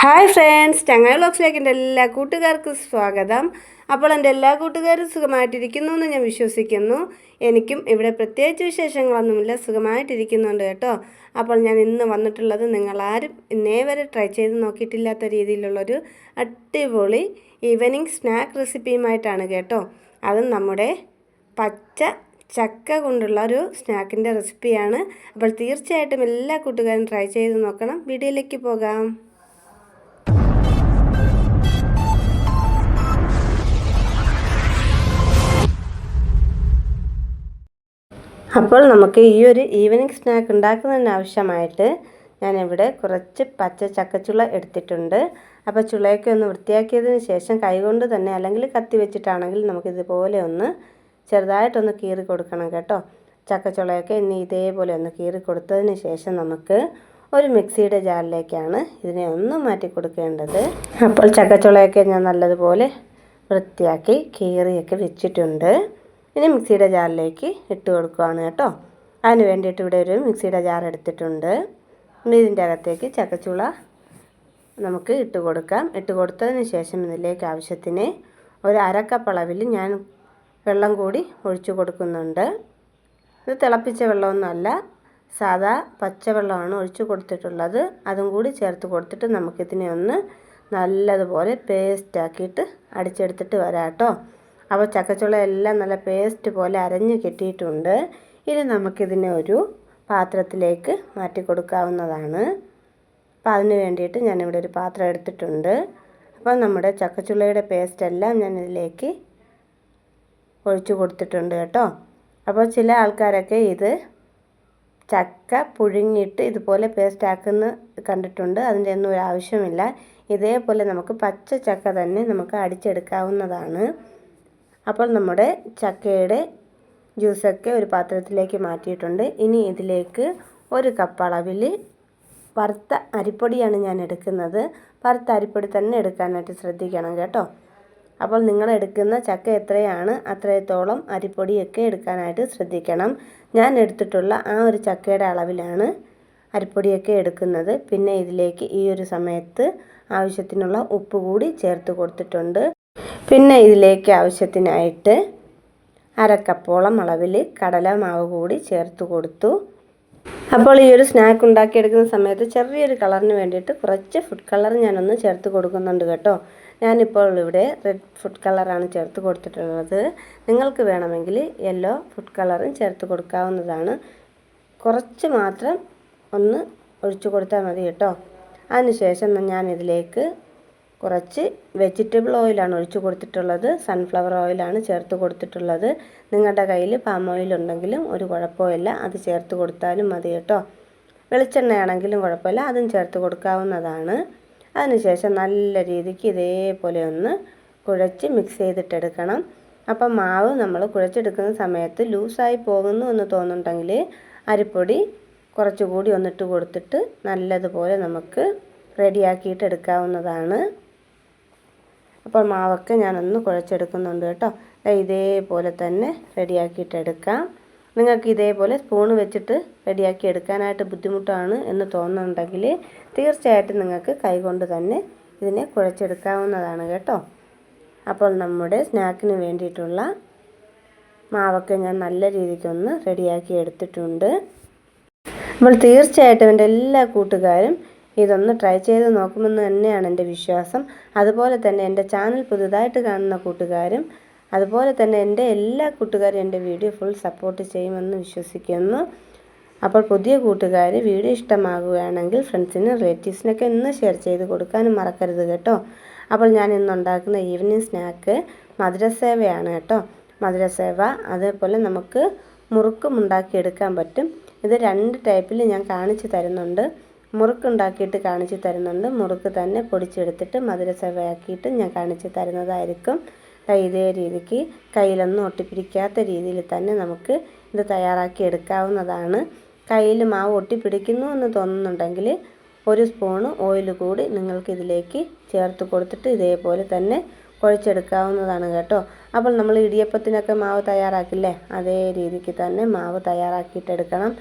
Hi friends ചങ്ങായി ബ്ലോഗ്സിലേക്ക് എന്റെ എല്ലാ കൂട്ടുകാർക്കും സ്വാഗതം. അപ്പോൾ എന്റെ എല്ലാ കൂട്ടുകാരും സുഖമായിട്ടിരിക്കുന്നു എന്ന് ഞാൻ വിശ്വസിക്കുന്നു. എനിക്കും ഇവിടെ പ്രത്യേകിച്ച് വിശേഷങ്ങളൊന്നുമില്ല സുഖമായിട്ടിരിക്കുന്നുണ്ട് കേട്ടോ. അപ്പോൾ ഞാൻ ഇന്ന് വന്നിട്ടുള്ളത് നിങ്ങളാരും ഇന്നേ വരെ ട്രൈ ചെയ്ത് നോക്കിയിട്ടില്ലാത്ത രീതിയിലുള്ളൊരു അടിപൊളി ഈവനിങ് സ്നാക്ക് റെസിപ്പിയുമായിട്ടാണ് കേട്ടോ. അതും നമ്മുടെ പച്ച ചക്ക കൊണ്ടുള്ള ഒരു സ്നാക്കിന്റെ റെസിപ്പിയാണ് അപ്പോൾ തീർച്ചയായിട്ടും എല്ലാ കൂട്ടുകാരും ട്രൈ ചെയ്ത് നോക്കണം. വീഡിയോയിലേക്ക് പോകാം. അപ്പോൾ നമുക്ക് ഈ ഒരു ഈവനിങ് സ്നാക്ക് ഉണ്ടാക്കുന്നതിന് ആവശ്യമായിട്ട് ഞാനിവിടെ കുറച്ച് പച്ച ചക്കച്ചുള എടുത്തിട്ടുണ്ട്. അപ്പോൾ ചുളയൊക്കെ ഒന്ന് വൃത്തിയാക്കിയതിന് ശേഷം കൈകൊണ്ട് തന്നെ അല്ലെങ്കിൽ കത്തി വെച്ചിട്ടാണെങ്കിൽ നമുക്കിതുപോലെ ഒന്ന് ചെറുതായിട്ടൊന്ന് കീറി കൊടുക്കണം കേട്ടോ. ചക്കച്ചുളയൊക്കെ ഇനി ഇതേപോലെ ഒന്ന് കീറി കൊടുത്തതിന് ശേഷം നമുക്ക് ഒരു മിക്സിയുടെ ജാറിലേക്കാണ് ഇതിനെ ഒന്ന് മാറ്റി കൊടുക്കേണ്ടത്. അപ്പോൾ ചക്കച്ചുളയൊക്കെ ഞാൻ നല്ലതുപോലെ വൃത്തിയാക്കി കീറിയൊക്കെ വെച്ചിട്ടുണ്ട്. ഇനി മിക്സിയുടെ ജാറിലേക്ക് ഇട്ട് കൊടുക്കുകയാണ് കേട്ടോ. അതിന് വേണ്ടിയിട്ട് ഇവിടെ ഒരു മിക്സിയുടെ ജാർ എടുത്തിട്ടുണ്ട്. ഇനി ഇതിന്റെ അകത്തേക്ക് ചക്കച്ചുള നമുക്ക് ഇട്ട് കൊടുക്കാം. ഇട്ട് കൊടുത്തതിന് ശേഷം ഇതിലേക്ക് ആവശ്യത്തിന് ഒരു അരക്കപ്പ് അളവിൽ ഞാൻ വെള്ളം കൂടി ഒഴിച്ചു കൊടുക്കുന്നുണ്ട്. ഇത് തിളപ്പിച്ച വെള്ളമൊന്നുമല്ല സാധാ പച്ചവെള്ളമാണ് ഒഴിച്ചു കൊടുത്തിട്ടുള്ളത്. അതും കൂടി ചേർത്ത് കൊടുത്തിട്ട് നമുക്കിതിനെ ഒന്ന് നല്ലതുപോലെ പേസ്റ്റാക്കിയിട്ട് അടിച്ചെടുത്തിട്ട് വരാം കേട്ടോ. അപ്പോൾ ചക്കച്ചുള എല്ലാം നല്ല പേസ്റ്റ് പോലെ അരഞ്ഞ് കിട്ടിയിട്ടുണ്ട്. ഇനി നമുക്കിതിനെ ഒരു പാത്രത്തിലേക്ക് മാറ്റി കൊടുക്കാവുന്നതാണ്. അപ്പോൾ അതിന് വേണ്ടിയിട്ട് ഞാനിവിടെ ഒരു പാത്രം എടുത്തിട്ടുണ്ട്. അപ്പോൾ നമ്മുടെ ചക്കച്ചുളയുടെ പേസ്റ്റ് എല്ലാം ഞാൻ ഇതിലേക്ക് ഒഴിച്ചു കൊടുത്തിട്ടുണ്ട് കേട്ടോ. അപ്പോൾ ചില ആൾക്കാരൊക്കെ ഇത് ചക്ക പുഴുങ്ങിയിട്ട് ഇതുപോലെ പേസ്റ്റ് ആക്കുന്ന കണ്ടിട്ടുണ്ട്. അതിന്റെ ഒന്നും ഒരു ആവശ്യമില്ല. ഇതേപോലെ നമുക്ക് പച്ച ചക്ക തന്നെ നമുക്ക് അടിച്ചെടുക്കാവുന്നതാണ്. അപ്പോൾ നമ്മുടെ ചക്കയുടെ ജ്യൂസൊക്കെ ഒരു പാത്രത്തിലേക്ക് മാറ്റിയിട്ടുണ്ട്. ഇനി ഇതിലേക്ക് ഒരു കപ്പ് അളവിൽ വറുത്ത അരിപ്പൊടിയാണ് ഞാൻ എടുക്കുന്നത്. വറുത്ത അരിപ്പൊടി തന്നെ എടുക്കാനായിട്ട് ശ്രദ്ധിക്കണം കേട്ടോ. അപ്പോൾ നിങ്ങൾ എടുക്കുന്ന ചക്ക എത്രയാണ് അത്രത്തോളം അരിപ്പൊടിയൊക്കെ എടുക്കാനായിട്ട് ശ്രദ്ധിക്കണം. ഞാൻ എടുത്തിട്ടുള്ള ആ ഒരു ചക്കയുടെ അളവിലാണ് അരിപ്പൊടിയൊക്കെ എടുക്കുന്നത്. പിന്നെ ഇതിലേക്ക് ഈ ഒരു സമയത്ത് ആവശ്യത്തിനുള്ള ഉപ്പ് കൂടി ചേർത്ത് കൊടുത്തിട്ടുണ്ട്. പിന്നെ ഇതിലേക്ക് ആവശ്യത്തിനായിട്ട് അരക്കപ്പോളം അളവിൽ കടല മാവ് കൂടി ചേർത്ത് കൊടുത്തു. അപ്പോൾ ഈ ഒരു സ്നാക്ക് ഉണ്ടാക്കിയെടുക്കുന്ന സമയത്ത് ചെറിയൊരു കളറിന് വേണ്ടിയിട്ട് കുറച്ച് ഫുഡ് കളർ ഞാനൊന്ന് ചേർത്ത് കൊടുക്കുന്നുണ്ട് കേട്ടോ. ഞാനിപ്പോൾ ഇവിടെ റെഡ് ഫുഡ് കളറാണ് ചേർത്ത് കൊടുത്തിട്ടുള്ളത്. നിങ്ങൾക്ക് വേണമെങ്കിൽ യെല്ലോ ഫുഡ് കളറും ചേർത്ത് കൊടുക്കാവുന്നതാണ്. കുറച്ച് മാത്രം ഒന്ന് ഒഴിച്ചു കൊടുത്താൽ മതി കേട്ടോ. അതിനുശേഷം ഞാൻ ഇതിലേക്ക് കുറച്ച് വെജിറ്റബിൾ ഓയിലാണ് ഒഴിച്ചു കൊടുത്തിട്ടുള്ളത്. സൺഫ്ലവർ ഓയിലാണ് ചേർത്ത് കൊടുത്തിട്ടുള്ളത്. നിങ്ങളുടെ കയ്യിൽ പാം ഓയിൽ ഉണ്ടെങ്കിലും ഒരു കുഴപ്പമില്ല. അത് ചേർത്ത് കൊടുത്താലും മതി കേട്ടോ. വെളിച്ചെണ്ണയാണെങ്കിലും കുഴപ്പമില്ല. അതും ചേർത്ത് കൊടുക്കാവുന്നതാണ്. അതിനുശേഷം നല്ല രീതിക്ക് ഇതേപോലെ ഒന്ന് കുഴച്ച് മിക്സ് ചെയ്തിട്ടെടുക്കണം. അപ്പം മാവ് നമ്മൾ കുഴച്ചെടുക്കുന്ന സമയത്ത് ലൂസായി പോകുന്നു എന്ന് തോന്നുന്നുണ്ടെങ്കിൽ അരിപ്പൊടി കുറച്ചുകൂടി ഒന്നിട്ട് കൊടുത്തിട്ട് നല്ലതുപോലെ നമുക്ക് റെഡിയാക്കിയിട്ട് എടുക്കാവുന്നതാണ്. അപ്പോൾ മാവൊക്കെ ഞാനൊന്ന് കുഴച്ചെടുക്കുന്നുണ്ട് കേട്ടോ. ഇതേപോലെ തന്നെ റെഡിയാക്കിയിട്ടെടുക്കാം നിങ്ങൾക്ക് ഇതേപോലെ സ്പൂൺ വെച്ചിട്ട് റെഡിയാക്കി എടുക്കാനായിട്ട് ബുദ്ധിമുട്ടാണ് എന്ന് തോന്നുന്നുണ്ടെങ്കിൽ തീർച്ചയായിട്ടും നിങ്ങൾക്ക് കൈകൊണ്ട് തന്നെ ഇതിനെ കുഴച്ചെടുക്കാവുന്നതാണ് കേട്ടോ. അപ്പോൾ നമ്മുടെ സ്നാക്കിന് വേണ്ടിയിട്ടുള്ള മാവൊക്കെ ഞാൻ നല്ല രീതിക്കൊന്ന് റെഡിയാക്കി എടുത്തിട്ടുണ്ട്. അപ്പോൾ തീർച്ചയായിട്ടും എന്റെ എല്ലാ കൂട്ടുകാരും ഇതൊന്ന് ട്രൈ ചെയ്ത് നോക്കുമെന്ന് തന്നെയാണ് എന്റെ വിശ്വാസം. അതുപോലെ തന്നെ എന്റെ ചാനൽ പുതുതായിട്ട് കാണുന്ന കൂട്ടുകാരും അതുപോലെ തന്നെ എന്റെ എല്ലാ കൂട്ടുകാരും എന്റെ വീഡിയോ ഫുൾ സപ്പോർട്ട് ചെയ്യുമെന്ന് വിശ്വസിക്കുന്നു. അപ്പോൾ പുതിയ കൂട്ടുകാർ വീഡിയോ ഇഷ്ടമാകുകയാണെങ്കിൽ ഫ്രണ്ട്സിനും റിലേറ്റീവ്സിനൊക്കെ ഒന്ന് ഷെയർ ചെയ്ത് കൊടുക്കാനും മറക്കരുത് കേട്ടോ. അപ്പോൾ ഞാൻ ഇന്നുണ്ടാക്കുന്ന ഈവനിങ് സ്നാക്ക് മധുരസേവയാണ് കേട്ടോ. മധുരസേവ അതേപോലെ നമുക്ക് മുറുക്കും ഉണ്ടാക്കിയെടുക്കാൻ പറ്റും. ഇത് രണ്ട് ടൈപ്പിൽ ഞാൻ കാണിച്ചു തരുന്നുണ്ട്. മുറുക്ക് ഉണ്ടാക്കിയിട്ട് കാണിച്ചു തരുന്നുണ്ട്. മുറുക്ക് തന്നെ പൊടിച്ചെടുത്തിട്ട് മധുരസവയാക്കിയിട്ട് ഞാൻ കാണിച്ചു തരുന്നതായിരിക്കും. ഇതേ രീതിക്ക് കയ്യിലൊന്നും ഒട്ടിപ്പിടിക്കാത്ത രീതിയിൽ തന്നെ നമുക്ക് ഇത് തയ്യാറാക്കി എടുക്കാവുന്നതാണ്. കയ്യിൽ മാവ് ഒട്ടിപ്പിടിക്കുന്നു എന്ന് തോന്നുന്നുണ്ടെങ്കിൽ ഒരു സ്പൂണ് ഓയിൽ കൂടി നിങ്ങൾക്ക് ഇതിലേക്ക് ചേർത്ത് കൊടുത്തിട്ട് ഇതേപോലെ തന്നെ കുഴച്ചെടുക്കാവുന്നതാണ് കേട്ടോ. അപ്പോൾ നമ്മൾ ഇടിയപ്പത്തിനൊക്കെ മാവ് തയ്യാറാക്കില്ലേ? അതേ രീതിക്ക് തന്നെ മാവ് തയ്യാറാക്കിയിട്ടെടുക്കണം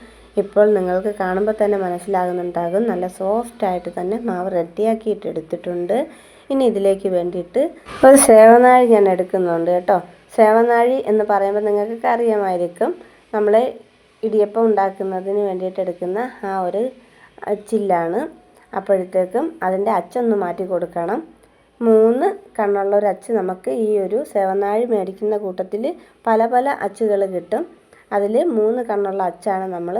ഇപ്പോൾ നിങ്ങൾക്ക് കാണുമ്പോൾ തന്നെ മനസ്സിലാകുന്നുണ്ടാകും. നല്ല സോഫ്റ്റായിട്ട് തന്നെ മാവ് റെഡിയാക്കിയിട്ട് എടുത്തിട്ടുണ്ട്. ഇനി ഇതിലേക്ക് വേണ്ടിയിട്ട് ഒരു സേവനാഴി ഞാൻ എടുക്കുന്നുണ്ട് കേട്ടോ. സേവനാഴി എന്ന് പറയുമ്പോൾ നിങ്ങൾക്ക് അറിയാമായിരിക്കും. നമ്മൾ ഇടിയപ്പം ഉണ്ടാക്കുന്നതിന് വേണ്ടിയിട്ട് എടുക്കുന്ന ആ ഒരു ചില്ലാണ്. അപ്പോഴത്തേക്കും അതിന്റെ അച്ചൊന്ന് മാറ്റി കൊടുക്കണം. മൂന്ന് കണ്ണുള്ള ഒരു അച്ച് നമുക്ക് ഈ ഒരു സേവനാഴി മേടിക്കുന്ന കൂട്ടത്തിൽ പല പല അച്ചുകൾ കിട്ടും. അതിൽ മൂന്ന് കണ്ണുള്ള അച്ചാണ് നമ്മൾ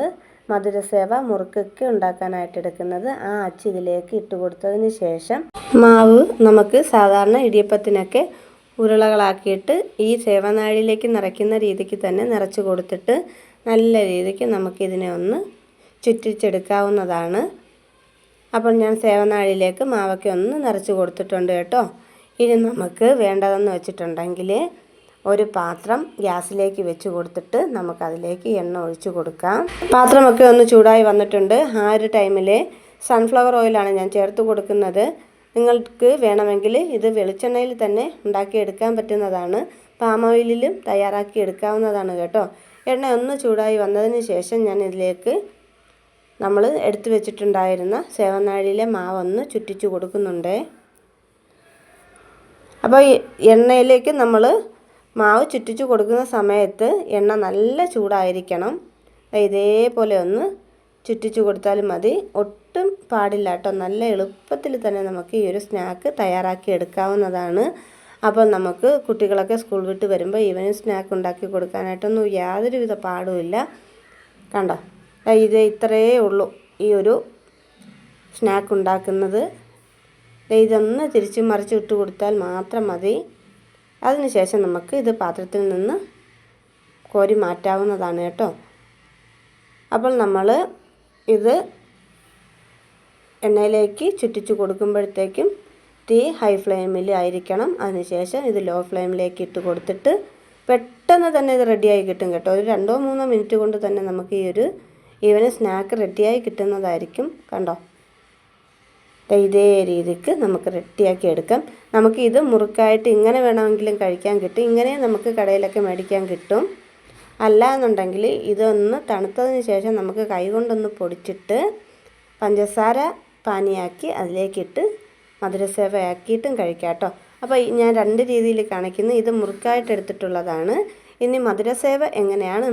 മധുരസേവ മുറുക്കൊക്കെ ഉണ്ടാക്കാനായിട്ട് എടുക്കുന്നത്. ആ അച്ച് ഇതിലേക്ക് ഇട്ട് കൊടുത്തതിന് ശേഷം മാവ് നമുക്ക് സാധാരണ ഇടിയപ്പത്തിനൊക്കെ ഉരുളകളാക്കിയിട്ട് ഈ സേവനാഴിയിലേക്ക് നിറയ്ക്കുന്ന രീതിക്ക് തന്നെ നിറച്ച് കൊടുത്തിട്ട് നല്ല രീതിക്ക് നമുക്കിതിനെ ഒന്ന് ചുറ്റിച്ചെടുക്കാവുന്നതാണ്. അപ്പോൾ ഞാൻ സേവനാഴിയിലേക്ക് മാവൊക്കെ ഒന്ന് നിറച്ച് കൊടുത്തിട്ടുണ്ട് കേട്ടോ. ഇനി നമുക്ക് വേണ്ടതെന്ന് വെച്ചിട്ടുണ്ടെങ്കിൽ ഒരു പാത്രം ഗ്യാസിലേക്ക് വെച്ച് കൊടുത്തിട്ട് നമുക്കതിലേക്ക് എണ്ണ ഒഴിച്ചു കൊടുക്കാം. പാത്രമൊക്കെ ഒന്ന് ചൂടായി വന്നിട്ടുണ്ട്. ആ ഒരു ടൈമിൽ സൺഫ്ലവർ ഓയിലാണ് ഞാൻ ചേർത്ത് കൊടുക്കുന്നത്. നിങ്ങൾക്ക് വേണമെങ്കിൽ ഇത് വെളിച്ചെണ്ണയിൽ തന്നെ ഉണ്ടാക്കിയെടുക്കാൻ പറ്റുന്നതാണ്. പാം ഓയിലിലും തയ്യാറാക്കി എടുക്കാവുന്നതാണ് കേട്ടോ. എണ്ണ ഒന്ന് ചൂടായി വന്നതിന് ശേഷം ഞാൻ ഇതിലേക്ക് നമ്മൾ എടുത്തു വെച്ചിട്ടുണ്ടായിരുന്ന സേവനാഴിയിലെ മാവൊന്ന് ചുറ്റിച്ചു കൊടുക്കുന്നുണ്ട്. അപ്പോൾ എണ്ണയിലേക്ക് നമ്മൾ മാവ് ചുറ്റിച്ചു കൊടുക്കുന്ന സമയത്ത് എണ്ണ നല്ല ചൂടായിരിക്കണം. ഇതേപോലെ ഒന്ന് ചുറ്റിച്ചു കൊടുത്താൽ മതി. ഒട്ടും പാടില്ല കേട്ടോ. നല്ല എളുപ്പത്തിൽ തന്നെ നമുക്ക് ഈ ഒരു സ്നാക്ക് തയ്യാറാക്കി എടുക്കാവുന്നതാണ്. അപ്പോൾ നമുക്ക് കുട്ടികളൊക്കെ സ്കൂൾ വിട്ട് വരുമ്പോൾ ഈവനിങ് സ്നാക്ക് ഉണ്ടാക്കി കൊടുക്കാനായിട്ടൊന്നും യാതൊരുവിധ പാടുമില്ല കണ്ടോ? ഇത് ഇത്രയേ ഉള്ളൂ ഈ ഒരു സ്നാക്ക് ഉണ്ടാക്കുന്നത്. ഇതൊന്ന് തിരിച്ചും മറിച്ച് ഇട്ട് കൊടുത്താൽ മാത്രം മതി. അതിനുശേഷം നമുക്ക് ഇത് പാത്രത്തിൽ നിന്ന് കോരി മാറ്റാവുന്നതാണ് കേട്ടോ. അപ്പോൾ നമ്മൾ ഇത് എണ്ണയിലേക്ക് ചുറ്റിച്ച് കൊടുക്കുമ്പോഴത്തേക്കും തീ ഹൈ ഫ്ലെയിമിൽ ആയിരിക്കണം. അതിനുശേഷം ഇത് ലോ ഫ്ലെയിമിലേക്ക് ഇട്ട് കൊടുത്തിട്ട് പെട്ടെന്ന് തന്നെ ഇത് റെഡിയായി കിട്ടും കേട്ടോ. ഒരു രണ്ടോ മൂന്നോ മിനിറ്റ് കൊണ്ട് തന്നെ നമുക്ക് ഈ ഒരു ഈവനിങ് സ്നാക്ക് റെഡിയായി കിട്ടുന്നതായിരിക്കും. കണ്ടോ? ഇതേ രീതിക്ക് നമുക്ക് റെഡിയാക്കി എടുക്കാം. നമുക്ക് ഇത് മുറുക്കായിട്ട് ഇങ്ങനെ വേണമെങ്കിലും കഴിക്കാൻ കിട്ടും. ഇങ്ങനെ നമുക്ക് കടയിലൊക്കെ മേടിക്കാൻ കിട്ടും. അല്ല എന്നുണ്ടെങ്കിൽ ഇതൊന്ന് തണുത്തതിന് ശേഷം നമുക്ക് കൈകൊണ്ടൊന്ന് പൊടിച്ചിട്ട് പഞ്ചസാര പാനിയാക്കി അതിലേക്കിട്ട് മധുരസേവയാക്കിയിട്ടും കഴിക്കാം കേട്ടോ. അപ്പോൾ ഞാൻ രണ്ട് രീതിയിൽ കാണിക്കുന്നു. ഇത് മുറുക്കായിട്ട് എടുത്തിട്ടുള്ളതാണ്. ഇനി മധുരസേവ എങ്ങനെയാണ്?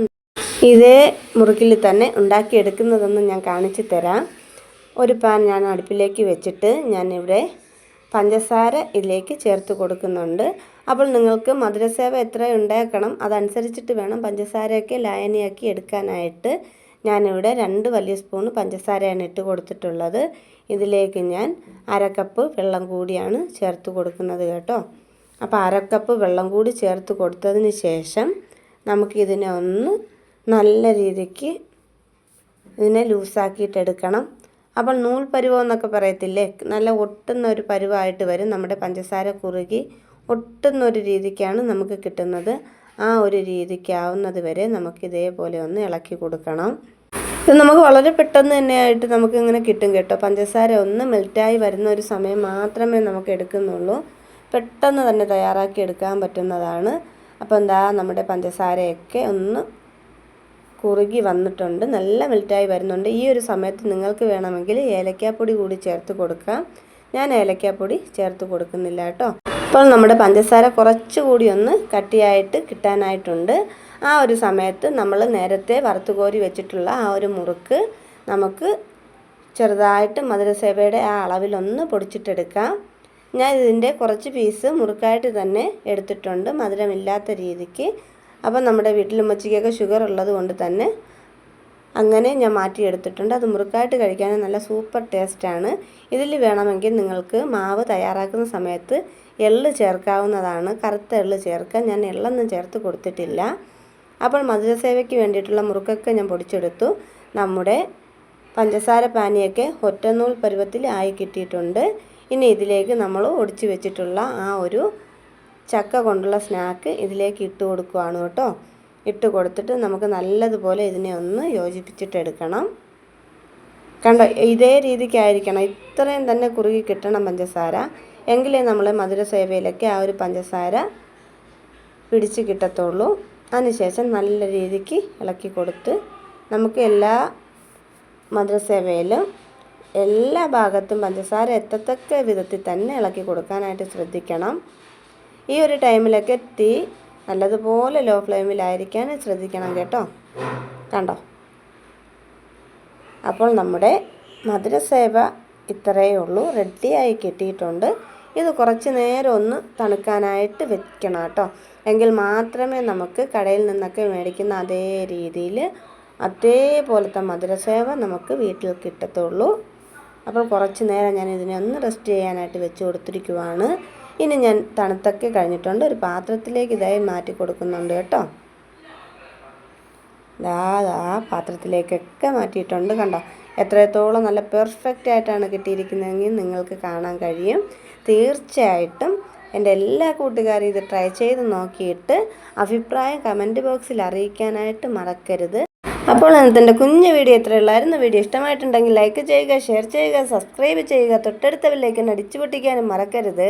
ഇതേ മുറുക്കിൽ തന്നെ ഉണ്ടാക്കിയെടുക്കുന്നതെന്ന് ഞാൻ കാണിച്ചു തരാം. ഒരു പാൻ ഞാൻ അടുപ്പിലേക്ക് വെച്ചിട്ട് ഞാനിവിടെ പഞ്ചസാര ഇതിലേക്ക് ചേർത്ത് കൊടുക്കുന്നുണ്ട്. അപ്പോൾ നിങ്ങൾക്ക് മധുരസേവ എത്ര ഉണ്ടാക്കണം അതനുസരിച്ചിട്ട് വേണം പഞ്ചസാരയൊക്കെ ലായനിയാക്കി എടുക്കാനായിട്ട്. ഞാനിവിടെ രണ്ട് വലിയ സ്പൂൺ പഞ്ചസാരയാണ് ഇട്ട് കൊടുത്തിട്ടുള്ളത്. ഇതിലേക്ക് ഞാൻ അരക്കപ്പ് വെള്ളം കൂടിയാണ് ചേർത്ത് കൊടുക്കുന്നത് കേട്ടോ. അപ്പോൾ അരക്കപ്പ് വെള്ളം കൂടി ചേർത്ത് കൊടുത്തതിന് ശേഷം നമുക്കിതിനെ ഒന്ന് നല്ല രീതിക്ക് ഇതിനെ ലൂസാക്കിയിട്ട് എടുക്കണം. അപ്പോൾ നൂൽ പരുവം എന്നൊക്കെ പറയത്തില്ലേ? നല്ല ഒട്ടുന്ന ഒരു പരുവമായിട്ട് വരും. നമ്മുടെ പഞ്ചസാര കുറുകി ഒട്ടുന്ന ഒരു രീതിക്കാണ് നമുക്ക് കിട്ടുന്നത്. ആ ഒരു രീതിക്കാവുന്നത് വരെ നമുക്ക് ഇതേപോലെ ഒന്ന് ഇളക്കി കൊടുക്കണം. ഇത് നമുക്ക് വളരെ പെട്ടെന്ന് തന്നെയായിട്ട് നമുക്ക് ഇങ്ങനെ കിട്ടും കേട്ടോ. പഞ്ചസാര ഒന്ന് മെൽറ്റായി വരുന്ന ഒരു സമയം മാത്രമേ നമുക്ക് എടുക്കുന്നുള്ളൂ. പെട്ടെന്ന് തന്നെ തയ്യാറാക്കി എടുക്കാൻ പറ്റുന്നതാണ്. അപ്പോൾ എന്താ നമ്മുടെ പഞ്ചസാരയൊക്കെ ഒന്ന് കുറുകി വന്നിട്ടുണ്ട്. നല്ല മെൽറ്റായി വരുന്നുണ്ട്. ഈ ഒരു സമയത്ത് നിങ്ങൾക്ക് വേണമെങ്കിൽ ഏലക്കാപ്പൊടി കൂടി ചേർത്ത് കൊടുക്കാം. ഞാൻ ഏലക്കാപ്പൊടി ചേർത്ത് കൊടുക്കുന്നില്ല കേട്ടോ. ഇപ്പോൾ നമ്മുടെ പഞ്ചസാര കുറച്ചുകൂടി ഒന്ന് കട്ടിയായിട്ട് കിട്ടാനായിട്ടുണ്ട്. ആ ഒരു സമയത്ത് നമ്മൾ നേരത്തെ വറുത്തുകോരി വെച്ചിട്ടുള്ള ആ ഒരു മുറുക്ക് നമുക്ക് ചെറുതായിട്ട് മധുരസേവയുടെ ആ അളവിലൊന്ന് പൊടിച്ചിട്ടെടുക്കാം. ഞാൻ ഇതിന്റെ കുറച്ച് പീസ് മുറുക്കായിട്ട് തന്നെ എടുത്തിട്ടുണ്ട്. മധുരമില്ലാത്ത രീതിക്ക് അപ്പം നമ്മുടെ വീട്ടിൽ ഉമ്മച്ചിക്കൊക്കെ ഷുഗർ ഉള്ളത് കൊണ്ട് തന്നെ അങ്ങനെ ഞാൻ മാറ്റിയെടുത്തിട്ടുണ്ട്. അത് മുറുക്കായിട്ട് കഴിക്കാൻ നല്ല സൂപ്പർ ടേസ്റ്റാണ്. ഇതിൽ വേണമെങ്കിൽ നിങ്ങൾക്ക് മാവ് തയ്യാറാക്കുന്ന സമയത്ത് എള്ള് ചേർക്കാവുന്നതാണ്. കറുത്ത എള്ള് ചേർക്കാൻ ഞാൻ എള്ളൊന്നും ചേർത്ത് കൊടുത്തിട്ടില്ല. അപ്പോൾ മധുരസേവയ്ക്ക് വേണ്ടിയിട്ടുള്ള മുറുക്കൊക്കെ ഞാൻ പൊടിച്ചെടുത്തു. നമ്മുടെ പഞ്ചസാര പാനിയൊക്കെ ഒറ്റനൂൽ പരുവത്തിൽ ആയി കിട്ടിയിട്ടുണ്ട്. ഇനി ഇതിലേക്ക് നമ്മൾ ഒടിച്ചു വെച്ചിട്ടുള്ള ആ ഒരു ചക്ക കൊണ്ടുള്ള സ്നാക്ക് ഇതിലേക്ക് ഇട്ട് കൊടുക്കുവാണ് കേട്ടോ. ഇട്ട് കൊടുത്തിട്ട് നമുക്ക് നല്ലതുപോലെ ഇതിനെ ഒന്ന് യോജിപ്പിച്ചിട്ടെടുക്കണം. കണ്ടോ ഇതേ രീതിക്കായിരിക്കണം. ഇത്രയും തന്നെ കുറുകി കിട്ടണം പഞ്ചസാര. എങ്കിലേ നമ്മൾ മധുരസേവയിലൊക്കെ ആ ഒരു പഞ്ചസാര പിടിച്ച് കിട്ടത്തുള്ളൂ. അതിനുശേഷം നല്ല രീതിക്ക് ഇളക്കി കൊടുത്ത് നമുക്ക് എല്ലാ മധുരസേവയിലും എല്ലാ ഭാഗത്തും പഞ്ചസാര എത്തത്തക്ക വിധത്തിൽ തന്നെ ഇളക്കി കൊടുക്കാനായിട്ട് ശ്രദ്ധിക്കണം. ഈ ഒരു ടൈമിലൊക്കെ തീ നല്ലതുപോലെ ലോ ഫ്ലെയിമിലായിരിക്കാൻ ശ്രദ്ധിക്കണം കേട്ടോ. കണ്ടോ? അപ്പോൾ നമ്മുടെ മധുരസേവ ഇത്രയേ ഉള്ളൂ. റെഡിയായി കിട്ടിയിട്ടുണ്ട്. ഇത് കുറച്ച് നേരം ഒന്ന് തണുക്കാനായിട്ട് വെക്കണം കേട്ടോ. എങ്കിൽ മാത്രമേ നമുക്ക് കടയിൽ നിന്നൊക്കെ മേടിക്കുന്ന അതേ രീതിയിൽ അതേപോലത്തെ മധുരസേവ നമുക്ക് വീട്ടിൽ കിട്ടത്തുള്ളൂ. അപ്പോൾ കുറച്ച് നേരം ഞാൻ ഇതിനെ ഒന്ന് റെസ്റ്റ് ചെയ്യാനായിട്ട് വെച്ച് കൊടുത്തിരിക്കുവാണ്. ഇനി ഞാൻ തണുത്തൊക്കെ കഴിഞ്ഞിട്ടുണ്ട്. ഒരു പാത്രത്തിലേക്ക് ഇതായി മാറ്റി കൊടുക്കുന്നുണ്ട് കേട്ടോ. ദാ ദാ പാത്രത്തിലേക്കൊക്കെ മാറ്റിയിട്ടുണ്ട് കണ്ടോ. എത്രത്തോളം നല്ല പെർഫെക്റ്റ് ആയിട്ടാണ് കിട്ടിയിരിക്കുന്നതെങ്കിൽ നിങ്ങൾക്ക് കാണാൻ കഴിയും. തീർച്ചയായിട്ടും എന്റെ എല്ലാ കൂട്ടുകാരും ഇത് ട്രൈ ചെയ്ത് നോക്കിയിട്ട് അഭിപ്രായം കമന്റ് ബോക്സിൽ അറിയിക്കാനായിട്ട് മറക്കരുത്. അപ്പോൾ ഇന്നത്തെ കുഞ്ഞു വീഡിയോ എത്ര ഉള്ളായിരുന്നു. വീഡിയോ ഇഷ്ടമായിട്ടുണ്ടെങ്കിൽ ലൈക്ക് ചെയ്യുക ഷെയർ ചെയ്യുക സബ്സ്ക്രൈബ് ചെയ്യുക തൊട്ടടുത്ത ബില്ലേക്ക് അടിച്ചു മറക്കരുത്.